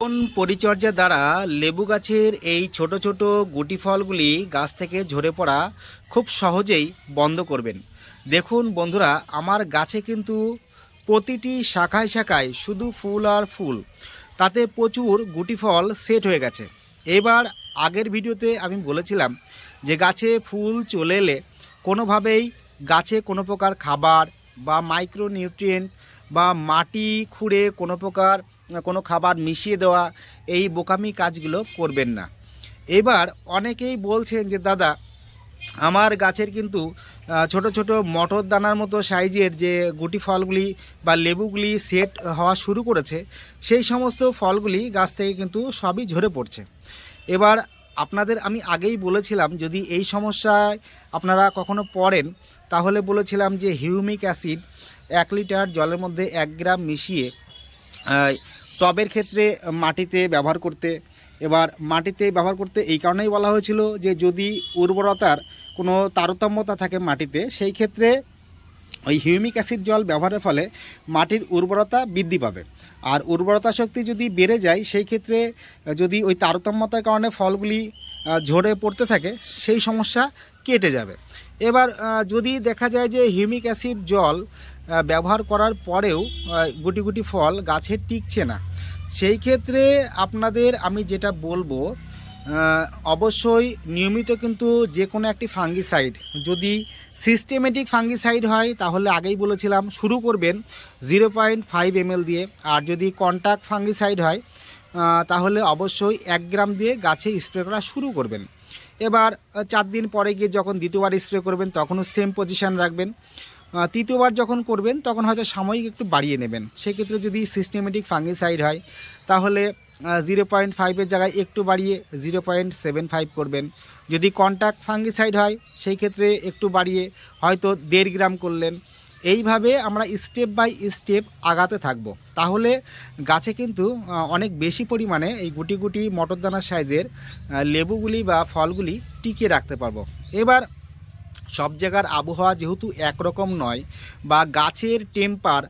কোন পরিচর্যা দ্বারা লেবু গাছের এই ছোট ছোট গুটি ফলগুলি গাছ থেকে ঝরে পড়া খুব সহজেই বন্ধ করবেন? দেখুন বন্ধুরা, আমার গাছে কিন্তু প্রতিটি শাখায় শাখায় শুধু ফুল আর ফুল, তাতে প্রচুর গুটি ফল সেট হয়ে গেছে। এবার আগের ভিডিওতে আমি বলেছিলাম যে গাছে ফুল চলে এলে কোনোভাবেই গাছে কোনো প্রকার খাবার বা মাইক্রো নিউট্রিয়েন্ট বা মাটি খুঁড়ে কোনো প্রকার কোনো খাবার মিশিয়ে দেওয়া, এই বোকামি কাজগুলো করবেন না। এবার অনেকেই বলছেন যে, দাদা, আমার গাছের কিন্তু ছোট ছোট মটর দানার মতো সাইজের যে গুটি ফলগুলি বা লেবুগুলি সেট হওয়া শুরু করেছে, সেই সমস্ত ফলগুলি গাছ থেকে কিন্তু সবই ঝরে পড়ছে। এবার আপনাদের আমি আগেই বলেছিলাম, যদি এই সমস্যায় আপনারা কখনো পড়েন, তাহলে বলেছিলাম যে, হিউমিক অ্যাসিড এক লিটার জলের মধ্যে এক গ্রাম মিশিয়ে টবের ক্ষেত্রে মাটিতে ব্যবহার করতে। এবার মাটিতে ব্যবহার করতে এই কারণেই বলা হয়েছিল যে যদি উর্বরতার কোনো তারতম্যতা থাকে মাটিতে, সেই ক্ষেত্রে ওই হিউমিক অ্যাসিড জল ব্যবহারের ফলে মাটির উর্বরতা বৃদ্ধি পাবে। আর উর্বরতা শক্তি যদি বেড়ে যায়, সেই ক্ষেত্রে যদি ওই তারতম্যতার কারণে ফলগুলি ঝরে পড়তে থাকে, সেই সমস্যা কেটে যাবে। এবার যদি দেখা যায় যে হিউমিক অ্যাসিড জল ব্যবহার করার পরেও গুটি গুটি ফল গাছে টিকছে না। সেই ক্ষেত্রে আপনাদের আমি যেটা বলব অবশ্যই নিয়মিত কিন্তু যে কোনো একটি ফাঙ্গিসাইড, যদি সিস্টেমেটিক ফাঙ্গিসাইড হয়, তাহলে আগেই বলেছিলাম, শুরু করবেন জিরো পয়েন্ট ফাইভ এমএল দিয়ে। আর যদি কন্ট্যাক্ট ফাঙ্গিসাইড হয় তাহলে অবশ্যই এক গ্রাম দিয়ে গাছে স্প্রে করা শুরু করবেন। এবার চার দিন পরে গিয়ে যখন দ্বিতীয়বার স্প্রে করবেন, তখনও সেম পজিশান রাখবেন। তৃতীয়বার যখন করবেন, তখন হয়তো সাময়িক একটু বাড়িয়ে নেবেন। সেক্ষেত্রে যদি সিস্টেমেটিক ফাঙ্গিসাইড হয়, তাহলে জিরো পয়েন্ট ফাইভের জায়গায় একটু বাড়িয়ে জিরো পয়েন্ট সেভেন ফাইভ করবেন। যদি কন্ট্যাক্ট ফাঙ্গিসাইড হয়, সেই ক্ষেত্রে একটু বাড়িয়ে হয়তো দেড় গ্রাম করলেন। এইভাবে আমরা স্টেপ বাই স্টেপ আগাতে থাকব। তাহলে গাছে কিন্তু অনেক বেশি পরিমাণে এই গুটি গুটি মটরদানার সাইজের লেবুগুলি বা ফলগুলি টিকিয়ে রাখতে পারব। এবার সব জায়গার আবহাওয়া যেহেতু একরকম নয় বা গাছের টেম্পার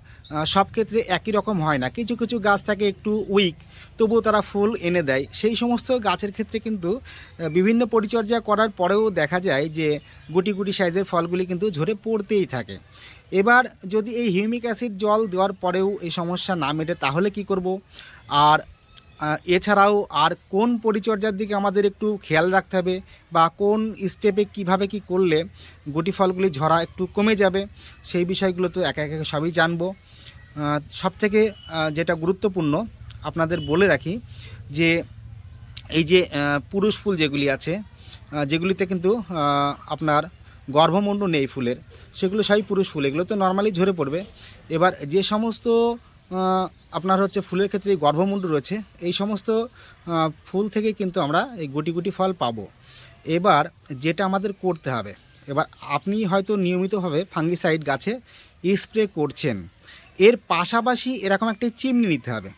সব ক্ষেত্রে একই রকম হয় না। কিছু কিছু গাছ থাকে একটু উইক তবুও তারা ফুল এনে দেয়। সেই সমস্ত গাছের ক্ষেত্রে কিন্তু বিভিন্ন পরিচর্যা করার পরেও দেখা যায় যে, গুটি গুটি সাইজের ফলগুলি কিন্তু ঝরে পড়তেই থাকে। এবার যদি এই হিউমিক অ্যাসিড জল দেওয়ার পরেও এই সমস্যা না মেটে, তাহলে কি করব? আর এছাড়াও আর কোন পরিচর্যার দিকে আমাদের একটু খেয়াল রাখতে হবে বা কোন স্টেপে কীভাবে কি করলে গুটি ফলগুলি ঝরা একটু কমে যাবে, সেই বিষয়গুলো তো একে একে সবই জানব। সব থেকে যেটা গুরুত্বপূর্ণ আপনাদের বলে রাখি যে এই যে পুরুষ ফুল যেগুলি আছে যেগুলিতে কিন্তু আপনার গর্ভমণ্ড নেই ফুলের, সেগুলো সবই পুরুষ ফুল, এগুলো তো নর্মালি ঝরে পড়বে। এবার যে সমস্ত আপনার হচ্ছে ফুলের ক্ষেত্রে গর্ভমুণ্ড রয়েছে। এই সমস্ত ফুল থেকে কিন্তু আমরা এই গুটি গুটি ফল পাবো। এবার যেটা আমাদের করতে হবে, এবার আপনি হয়তো নিয়মিতভাবে ফাঙ্গিসাইড গাছে স্প্রে করছেন। এর পাশাপাশি এরকম একটি চিমনি নিতে হবে।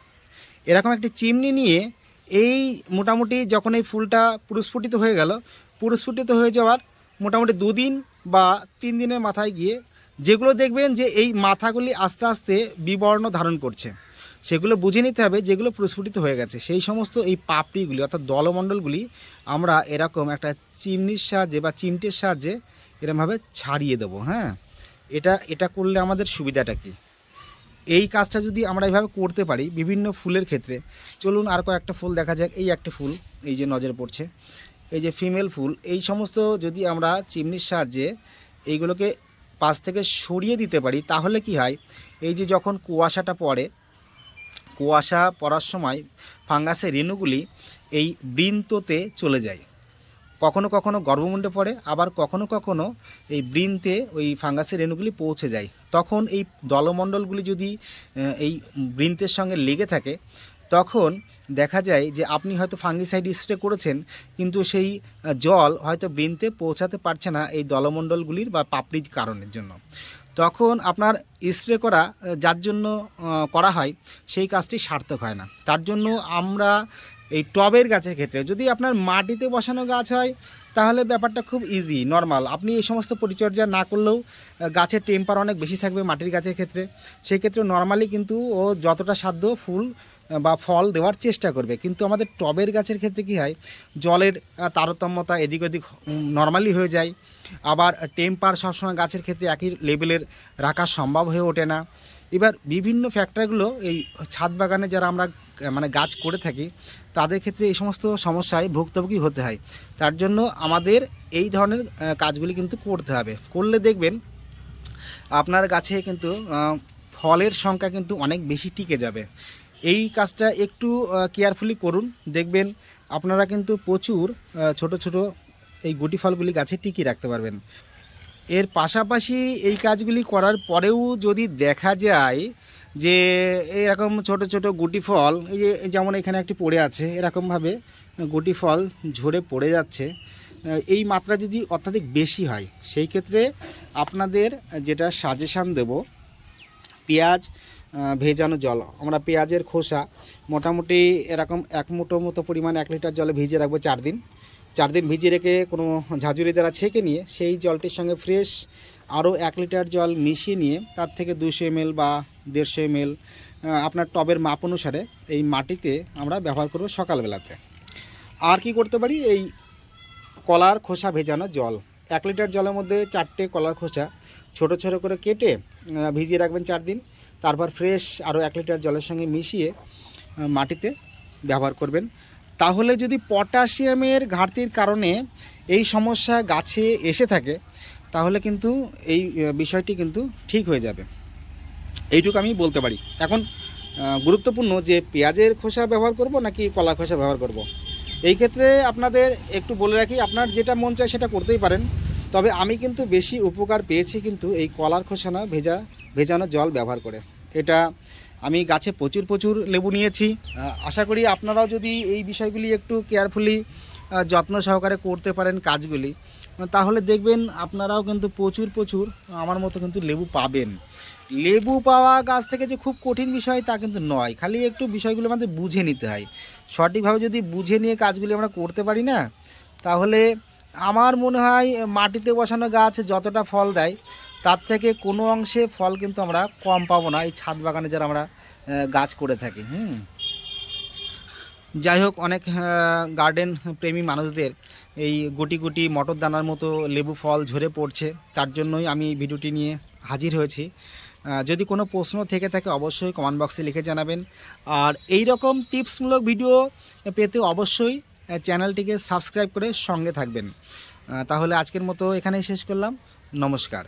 এরকম একটি চিমনি নিয়ে এই মোটামুটি যখন এই ফুলটা পুরস্ফুটিত হয়ে গেল, পুরস্ফুটিত হয়ে যাওয়ার মোটামুটি দুদিন বা তিন দিনের মাথায় গিয়ে যেগুলো দেখবেন যে এই মাথাগুলি আস্তে আস্তে বিবর্ণ ধারণ করছে। সেগুলো বুঝে নিতে হবে যেগুলো প্রস্ফুটিত হয়ে গেছে। সেই সমস্ত এই পাপড়িগুলি অর্থাৎ দলমণ্ডলগুলি আমরা এরকম একটা চিমনির সাহায্যে বা চিমটের সাহায্যে এরমভাবে ছাড়িয়ে দেবো হ্যাঁ? এটা এটা করলে আমাদের সুবিধাটা কী? এই কাজটা যদি আমরা এইভাবে করতে পারি বিভিন্ন ফুলের ক্ষেত্রে, চলুন আর কয়েকটা ফুল দেখা যাক। এই একটা ফুল, এই যে নজরে পড়ছে। এই যে ফিমেল ফুল, এই সমস্ত যদি আমরা চিমনির সাহায্যে এইগুলোকে পাশ থেকে সরিয়ে দিতে পারি, তাহলে কি হয়? এই যে যখন কুয়াশাটা পড়ে, কুয়াশা পড়ার সময় ফাঙ্গাসের রেণুগুলি এই বৃন্ততে চলে যায়। কখনো কখনো গর্ভমুণ্ডে পড়ে, আবার কখনো কখনো এই বৃন্তে ওই ফাঙ্গাসের রেণুগুলি পৌঁছে যায়। তখন এই দলমণ্ডলগুলি যদি এই বৃন্তের সঙ্গে লেগে থাকে তখন দেখা যায় যে আপনি হয়তো ফাঙ্গিসাইড স্প্রে করেছেন, কিন্তু সেই জল হয়তো বৃন্তে পৌঁছাতে পারছে না এই দলমণ্ডলগুলির বা পাপড়ির কারণের জন্য। তখন আপনার স্প্রে করা যার জন্য করা হয়, সেই কাজটি সার্থক হয় না। তার জন্য আমরা এই টবের গাছের ক্ষেত্রে, যদি আপনার মাটিতে বসানো গাছ হয়, তাহলে ব্যাপারটা খুব ইজি নর্মাল আপনি এই সমস্ত পরিচর্যা না করলেও গাছের টেম্পার অনেক বেশি থাকবে মাটির গাছের ক্ষেত্রে। সেই ক্ষেত্রে নর্মালি কিন্তু ও যতটা সাধ্য ফুল বা ফল দেওয়ার চেষ্টা করবে। কিন্তু আমাদের টবের গাছের ক্ষেত্রে কী হয়, জলের তারতম্যতা এদিক ওদিক নর্মালি হয়ে যায়। আবার টেম্পার সবসময় গাছের ক্ষেত্রে একই লেভেলের রাখা সম্ভব হয়ে ওঠে না। এবার বিভিন্ন ফ্যাক্টরগুলো এই ছাদ বাগানে যারা আমরা মানে গাছ করে থাকি, তাদের ক্ষেত্রে এই সমস্ত সমস্যায় ভুক্তভোগী হতে হয়। তার জন্য আমাদের এই ধরনের কাজগুলি কিন্তু করতে হবে। করলে দেখবেন, আপনার গাছে কিন্তু ফলের সংখ্যা কিন্তু অনেক বেশি টিকে যাবে। এই কাজটা একটু কেয়ারফুলি করুন। দেখবেন আপনারা কিন্তু প্রচুর ছোট ছোট এই গুটি ফলগুলি গাছে টিকিয়ে রাখতে পারবেন। এর পাশাপাশি এই কাজগুলি করার পরেও যদি দেখা যায় যে এরকম ছোট ছোট গুটি ফল, এই যে যেমন এখানে একটি পড়ে আছে, এরকমভাবে গুটি ফল ঝরে পড়ে যাচ্ছে এই মাত্রা যদি অত্যাধিক বেশি হয়, সেই ক্ষেত্রে আপনাদের যেটা সাজেশান দেব, পেঁয়াজ ভেজানো জল। আমরা পেঁয়াজের খোসা মোটামুটি এরকম এক মুঠো মতো পরিমাণ এক লিটার জলে ভিজিয়ে রাখব চার দিন। চার দিন ভিজিয়ে রেখে কোনো ঝাঁঝুরি দ্বারা ছেঁকে নিয়ে সেই জলটির সঙ্গে ফ্রেশ আরও এক লিটার জল মিশিয়ে নিয়ে তার থেকে দুশো এমএল বা দেড়শো এমএল আপনার টবের মাপ অনুসারে এই মাটিতে আমরা ব্যবহার করব সকালবেলাতে। আর কি করতে পারি? এই কলার খোসা ভেজানো জল। এক লিটার জলের মধ্যে চারটে কলার খোসা ছোট ছোট করে কেটে ভিজিয়ে রাখবেন চার দিন। তারপর ফ্রেশ আরও এক লিটার জলের সঙ্গে মিশিয়ে মাটিতে ব্যবহার করবেন। তাহলে যদি পটাশিয়ামের ঘাটতির কারণে এই সমস্যা গাছে এসে থাকে, তাহলে কিন্তু এই বিষয়টি কিন্তু ঠিক হয়ে যাবে। এইটুকু আমি বলতে পারি। এখন গুরুত্বপূর্ণ যে পেঁয়াজের খোসা ব্যবহার করব নাকি কলা খোসা ব্যবহার করব। এই ক্ষেত্রে আপনাদের একটু বলে রাখি, আপনার যেটা মন চায় সেটা করতেই পারেন। তবে আমি কিন্তু বেশি উপকার পেয়েছি কিন্তু এই কলার খোসা না ভেজা, ভেজানো জল ব্যবহার করে। এটা আমি গাছে প্রচুর প্রচুর লেবু নিয়েছি। আশা করি আপনারাও যদি এই বিষয়গুলি একটু কেয়ারফুলি যত্ন সহকারে করতে পারেন কাজগুলি, তাহলে দেখবেন আপনারাও কিন্তু প্রচুর প্রচুর, আমার মতো কিন্তু লেবু পাবেন। লেবু পাওয়া গাছ থেকে যে খুব কঠিন বিষয় তা কিন্তু নয়, খালি একটু বিষয়গুলো আমাদের বুঝে নিতে হয়। সঠিকভাবে যদি বুঝে নিয়ে কাজগুলি আমরা করতে পারি না, তাহলে আমার মনে হয় মাটিতে বসানো গাছ যতটা ফল দেয়, তার থেকে কোনো অংশে ফল কিন্তু আমরা কম পাবো না, এই ছাদ বাগানে যারা আমরা গাছ করে থাকি, হুম। যাই হোক, অনেক গার্ডেন প্রেমী মানুষদের এই গুটি গুটি মটর দানার মতো লেবু ফল ঝরে পড়ছে, তার জন্যই আমি ভিডিওটি নিয়ে হাজির হয়েছি। যদি কোনো প্রশ্ন থেকে থাকে অবশ্যই কমেন্ট বক্সে লিখে জানাবেন। আর এই রকম টিপসমূলক ভিডিও পেতে অবশ্যই চ্যানেলটিকে সাবস্ক্রাইব করে সঙ্গে থাকবেন। তাহলে আজকের মতো এখানেই শেষ করলাম। নমস্কার।